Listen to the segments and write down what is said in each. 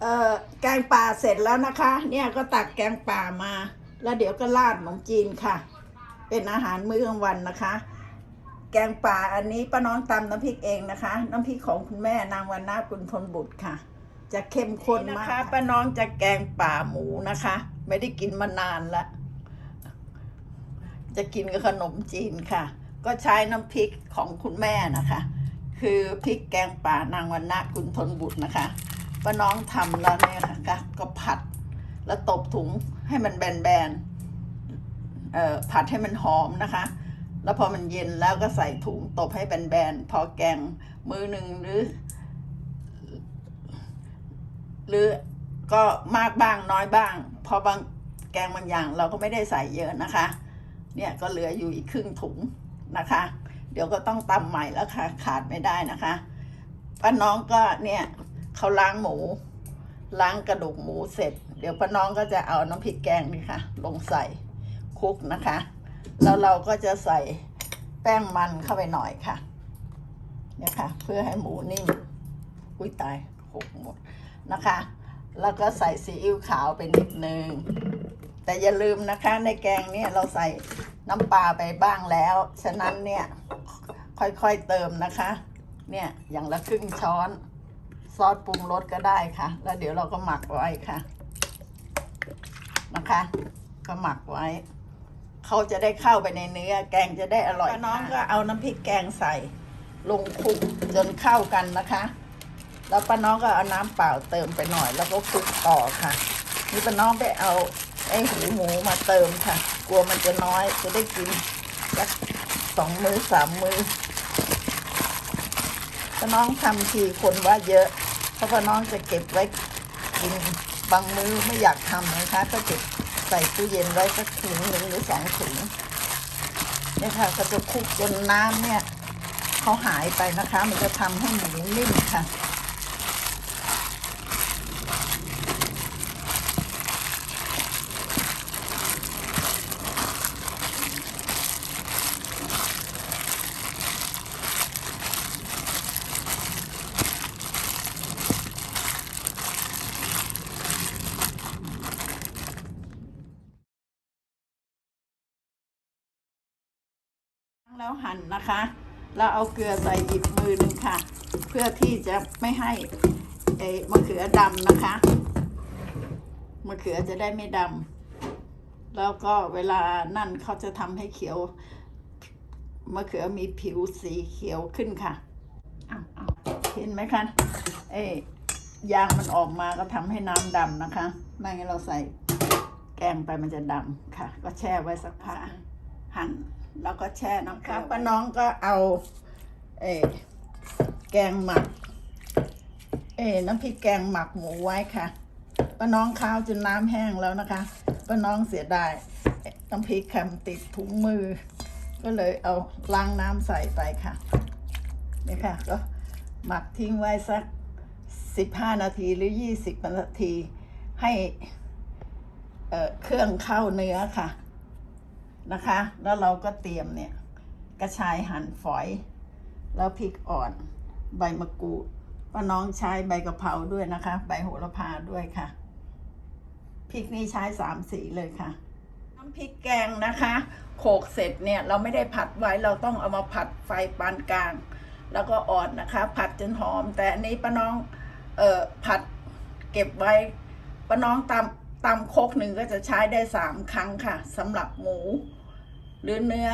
เอ่อแกงป่าเสร็จแล้วนะคะ เนี่ยก็ตักแกงป่ามา แล้วเดี๋ยวก็ราดขนมจีนค่ะ เป็นอาหารมื้อกลางวันนะคะ แกงป่าอันนี้ป้าน้องตำน้ำพริกเองนะคะ น้ำพริกของคุณแม่นางวันนากุลทนบุตรค่ะ จะเข้มข้นมากนะคะป้าน้องจะแกงป่าหมูนะคะ ไม่ได้กินมานานละจะกินกับขนมจีนค่ะ ก็ใช้น้ำพริกของคุณแม่นะคะ คือพริกแกงป่านางวันนากุลทนบุตรนะคะ ป้าน้องทำแล้วเนี่ยค่ะก็ผัดแล้วตบถุงให้มันแบนๆเอ่อผัดให้มันหอมนะคะ แล้วพอมันเย็นแล้วก็ใส่ถุงตบให้แบนๆพอแกงมือหนึ่งหรือ หรือก็มากบ้างน้อยบ้าง พอบางแกงบางอย่างเราก็ไม่ได้ใส่เยอะนะคะ เนี่ยก็เหลืออยู่อีกครึ่งถุงนะคะ เดี๋ยวก็ต้องตำใหม่แล้วค่ะ ขาดไม่ได้นะคะป้าน้องก็เนี่ย เขาล้างหมู ล้างกระดูกหมูเสร็จ เดี๋ยวป้าน้องก็จะเอาน้ำพริกแกงนี่ค่ะ ลงใส่คลุกนะคะ แล้วเราก็จะใส่แป้งมันเข้าไปหน่อยค่ะ เนี่ยค่ะ เพื่อให้หมูนิ่มอุ้ยตายหกหมดนะคะ แล้วก็ใส่ซีอิ๊วขาวไปนิดนึง แต่อย่าลืมนะคะในแกงเนี่ยเราใส่น้ำปลาไปบ้างแล้ว ฉะนั้นเนี่ยค่อยๆเติมนะคะ เนี่ยอย่างละครึ่งช้อน ซอสปรุงรสก็ได้ค่ะ แล้วเดี๋ยวเราก็หมักไว้ค่ะ นะคะ ก็หมักไว้ เขาจะได้เข้าไปในเนื้อ แกงจะได้อร่อยน้องก็เอาน้ำพริกแกงใส่ ลงคลุกจนเข้ากันนะคะ แล้วป้าน้องก็เอาน้ำเปล่าเติมไปหน่อย แล้วก็คลุกต่อค่ะ นี่ป้าน้องไปเอาไอ้หูหมูมาเติมค่ะ กลัวมันจะน้อยจะได้กินสักสองมือสามมือ ป้าน้องทำทีคนว่าเยอะ เพราะป้าน้องจะเก็บไว้กินบางมือไม่อยากทำนะคะ ก็เก็บใส่ตู้เย็นไว้สักถุงหนึ่งหรือสองถุงเนี่ยค่ะก็จะคลุกจนน้ำเนี่ยเขาหายไปนะคะ มันจะทำให้หมูนิ่มค่ะ แล้วหั่นนะคะ แล้วเอาเกลือใส่อีกมือหนึ่งค่ะ เพื่อที่จะไม่ให้ไอ้มะเขือดำนะคะมะเขือจะได้ไม่ดำแล้วก็เวลานั่นเขาจะทำให้เขียวมะเขือมีผิวสีเขียวขึ้นค่ะอ้าวอ้าเห็นไหมคะไอ้ยางมันออกมาก็ทำให้น้ำดำนะคะไม่งั้นเราใส่แกงไปมันจะดำค่ะ ก็แช่ไว้สักพักหั่น แล้วก็แช่น้ำค่ะป้าน้องก็เอาเออแกงหมักเออน้ำพริกแกงหมักหมูไว้ค่ะป้าน้องข้าวจนน้ำแห้งแล้วนะคะป้าน้องเสียดายเอ่อน้ำพริกแคมติดถุงมือ ก็เลยเอาล้างน้ำใส่ไปค่ะนี่ค่ะก็หมักทิ้งไว้สักสิบห้านาทีหรือยี่สิบนาทีให้เอ่อเครื่องเข้าเนื้อค่ะ นะคะ แล้วเราก็เตรียมเนี่ยกระชายหั่นฝอย แล้วพริกอ่อนใบมะกรูดป้าน้องใช้ใบกะเพราด้วยนะคะ ใบโหระพาด้วยค่ะพริกนี่ใช้สามสีเลยค่ะน้ำพริกแกงนะคะโขกเสร็จเนี่ยเราไม่ได้ผัดไว้เราต้องเอามาผัดไฟปานกลาง แล้วก็อ่อนนะคะ ผัดจนหอม แต่อันนี้ป้าน้องเอ่อผัดเก็บไว้ป้าน้องตำ ตำคกหนึ่งก็จะใช้ได้สามครั้งค่ะสำหรับหมู หรือเนื้อ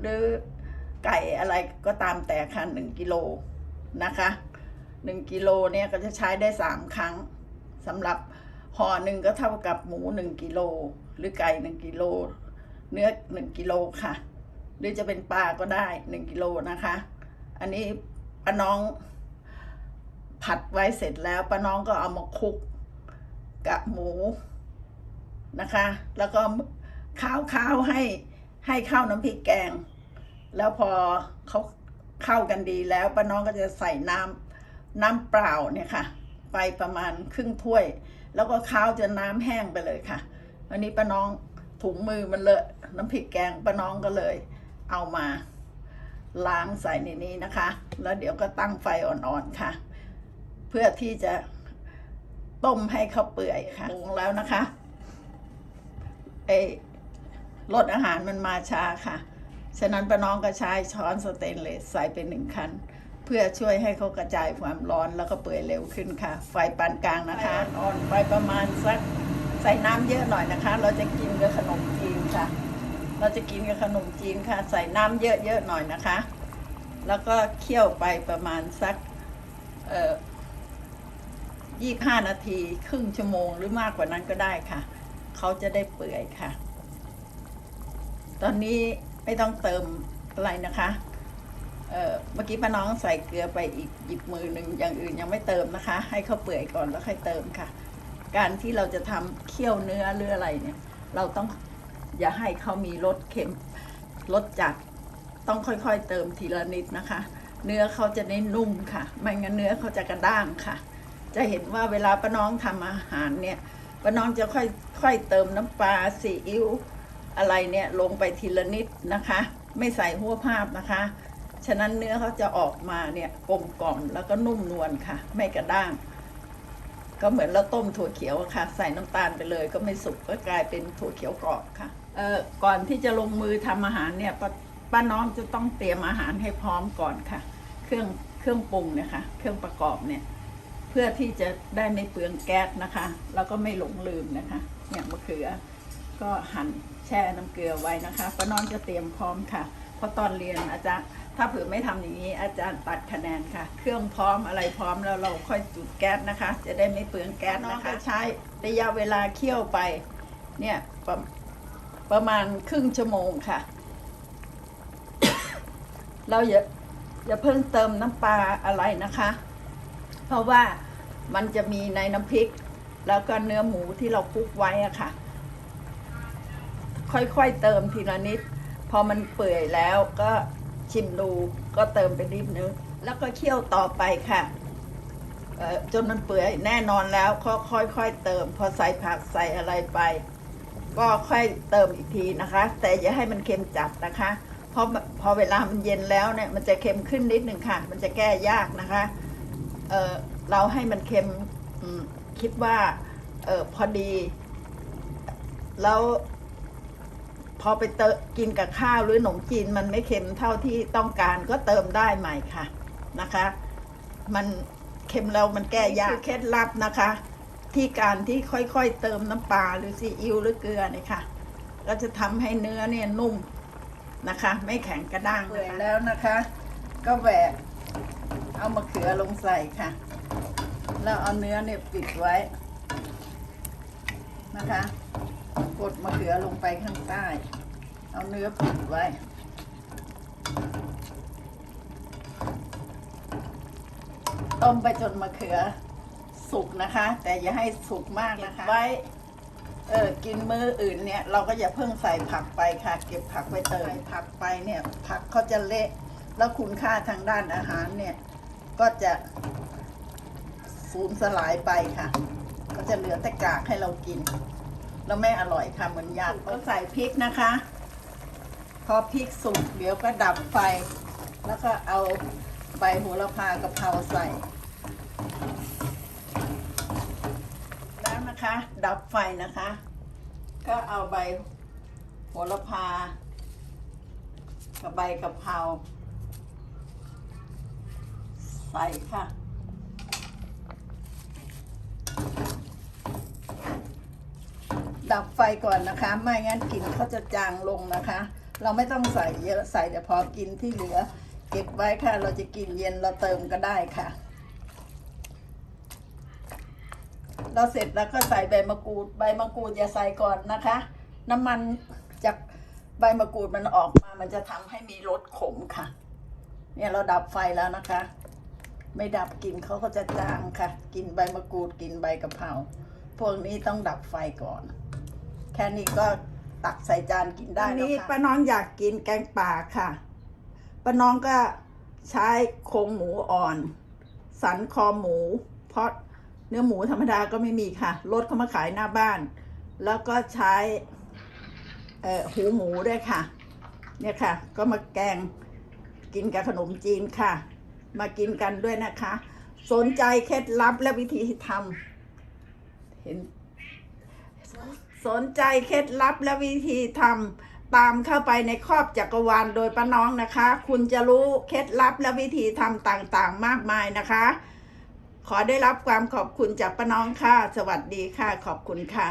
หรือไก่อะไรก็ตามแต่ค่ะหนึ่งกิโลนะคะหนึ่งกิโลเนี่ยก็จะใช้ได้สามครั้งสำหรับห่อหนึ่งก็เท่ากับหมูหนึ่งกิโลหรือไก่หนึ่งกิโลเนื้อหนึ่งกิโลค่ะ หรือจะเป็นปลาก็ได้หนึ่งกิโลนะคะ อันนี้ป้าน้องผัดไว้เสร็จแล้วป้าน้องก็เอามาคลุก กับหมูนะคะ แล้วก็ข้าวข้าวให้ให้ข้าวน้ำพริกแกง แล้วพอเขาเข้ากันดีแล้วป้าน้องก็จะใส่น้ำน้ำเปล่าเนี่ยค่ะ ไปประมาณครึ่งถ้วย แล้วก็ข้าวจนน้ำแห้งไปเลยค่ะอันนี้ป้าน้องถุงมือมันเลอะน้ำพริกแกงป้าน้องก็เลย เอามาล้างใส่ในนี้นะคะ แล้วเดี๋ยวก็ตั้งไฟอ่อนๆค่ะ เพื่อที่จะ ต้มให้เขาเปื่อยค่ะปรุงแล้วนะคะเอรสอาหารมันมาช้าค่ะ ฉะนั้นป้าน้องก็ใช้ช้อนสเตนเลสใส่ไปหนึ่งคัน เพื่อช่วยให้เขากระจายความร้อนแล้วก็เปื่อยเร็วขึ้นค่ะ ไฟปานกลางนะคะอ่อนไฟประมาณสักใส่น้ำเยอะหน่อยนะคะ เราจะกินกับขนมจีนค่ะ เราจะกินกับขนมจีนค่ะ ใส่น้ำเยอะๆหน่อยนะคะ แล้วก็เคี่ยวไปประมาณสักเอ่อ ยี่ห้านาที ครึ่งชั่วโมงหรือมากกว่านั้นก็ได้ค่ะ เขาจะได้เปื่อยค่ะ ตอนนี้ไม่ต้องเติมอะไรนะคะเมื่อกี้ป้าน้องใส่เกลือไปอีกหยิบมือหนึ่งอย่างอื่นยังไม่เติมนะคะ ให้เขาเปื่อยก่อนแล้วค่อยเติมค่ะ การที่เราจะทำเคี่ยวเนื้อหรืออะไรเนี่ย เราต้องอย่าให้เขามีรสเค็มรสจัดต้องค่อยๆ เติมทีละนิดนะคะ เนื้อเขาจะได้นุ่มค่ะ ไม่งั้นเนื้อเขาจะกระด้างค่ะ จะเห็นว่าเวลาป้าน้องทำอาหารเนี่ยป้าน้องจะค่อยค่อยเติมน้ำปลาซีอิ๊วอะไรเนี่ยลงไปทีละนิดนะคะ ไม่ใส่หัวภาพนะคะ ฉะนั้นเนื้อเขาจะออกมาเนี่ยกลมกล่อมแล้วก็นุ่มนวลค่ะ ไม่กระด้าง ก็เหมือนเราต้มถั่วเขียวค่ะ ใส่น้ำตาลไปเลย ก็ไม่สุกก็กลายเป็นถั่วเขียวกรอบค่ะเอ่อก่อนที่จะลงมือทำอาหารเนี่ยป้าป้าน้องจะต้องเตรียมอาหารให้พร้อมก่อนค่ะ เครื่องเครื่องปรุงเนี่ยค่ะ เครื่องประกอบเนี่ย พื่อที่จะได้ไม่เปลืองแก๊สนะคะ แล้วก็ไม่หลงลืมนะคะเนี่ยมะเขือ ก็หั่นแช่น้ำเกลือไว้นะคะป้าน้องจะเตรียมพร้อมค่ะ เพราะตอนเรียนอาจารย์ถ้าเผื่อไม่ทำอย่างนี้อาจารย์ตัดคะแนนค่ะ เครื่องพร้อมอะไรพร้อมแล้วเราค่อยจุดแก๊สนะคะ จะได้ไม่เปลืองแก๊สนะคะใช้ระยะเวลาเคี่ยวไปเนี่ยประประมาณครึ่งชั่วโมงค่ะ เราอย่าอย่าเพิ่งเติมน้ำปลาอะไรนะคะ ราะว่ามันจะมีในน้ำพริก แล้วก็เนื้อหมูที่เราคลุกไว้อะค่ะ ค่อยๆเติมทีละนิด พอมันเปื่อยแล้วก็ชิมดูก็เติมไปนิดนึงแล้วก็เคี่ยวต่อไปค่ะจนมันเปื่อยแน่นอนแล้วก็ค่อยๆเติม พอใส่ผักใส่อะไรไป ก็ค่อยเติมอีกทีนะคะ แต่อย่าให้มันเค็มจัดนะคะเพราะพอเวลามันเย็นแล้วเนี่ยมันจะเค็มขึ้นนิดหนึ่งค่ะ มันจะแก้ยากนะคะ เออเราให้มันเค็มอืมคิดว่าเออพอดี แล้วพอไปเตอกินกับข้าวหรือขนมจีนมันไม่เค็มเท่าที่ต้องการก็เติมได้ใหม่ค่ะนะคะ มันเค็มแล้วมันแก้ยากคือเคล็ดลับนะคะ ที่การที่ค่อยๆเติมน้ำปลาหรือซีอิ๊วหรือเกลือเนี่ยค่ะก็จะทำให้เนื้อเนี่ยนุ่มนะคะ ไม่แข็งกระด้างเปื่อยแล้วนะคะ ก็แหวก เอามะเขือลงใส่ค่ะ แล้วเอาเนื้อเนี่ยปิดไว้นะคะกดมะเขือลงไปข้างใต้ เอาเนื้อปิดไว้ ต้มไปจนมะเขือสุกนะคะ แต่อย่าให้สุกมากนะคะไว้เออกินมื้ออื่นเนี่ย เราก็อย่าเพิ่งใส่ผักไปค่ะ เก็บผักไว้เติมผักไปเนี่ย ผักเขาจะเละ แล้วคุณค่าทางด้านอาหารเนี่ย ก็จะสูญสลายไปค่ะ ก็จะเหลือแต่กากให้เรากิน แล้วไม่อร่อยค่ะเหมือนยาก็ใส่พริกนะคะ พอพริกสุกเดี๋ยวก็ดับไฟ แล้วก็เอาใบโหระพากะเพราใส่แล้วนะคะ ดับไฟนะคะ ก็เอาใบโหระพากับใบกะเพรา ใส่ค่ะ ดับไฟก่อนนะคะ ไม่งั้นกลิ่นเขาจะจางลงนะคะ เราไม่ต้องใส่เยอะใส่แต่พอกินที่เหลือ เก็บไว้ค่ะ เราจะกินเย็นเราเติมก็ได้ค่ะ เราเสร็จแล้วก็ใส่ใบมะกรูด ใบมะกรูดอย่าใส่ก่อนนะคะ น้ำมันจากใบมะกรูดมันออกมา มันจะทำให้มีรสขมค่ะ เนี่ยเราดับไฟแล้วนะคะ ไม่ดับกลิ่นเขาก็จะจางค่ะกินใบมะกรูดกินใบกะเพราพวกนี้ต้องดับไฟก่อน แค่นี้ก็ตักใส่จานกินได้แล้วค่ะนี้ป้าน้องอยากกินแกงป่าค่ะป้าน้องก็ใช้โครงหมูอ่อน สันคอหมู เพราะเนื้อหมูธรรมดาก็ไม่มีค่ะรถเขามาขายหน้าบ้าน แล้วก็ใช้เอ่อหูหมูด้วยค่ะ เนี่ยค่ะ ก็มาแกงกินกับขนมจีนค่ะ มากินกันด้วยนะคะ สนใจเคล็ดลับและวิธีทำเห็น สนใจเคล็ดลับและวิธีทำตามเข้าไปในครอบจักรวาลโดยป้าน้องนะคะ คุณจะรู้เคล็ดลับและวิธีทำต่างๆ มากมายนะคะ ขอได้รับความขอบคุณจากป้าน้องค่ะ สวัสดีค่ะ ขอบคุณค่ะ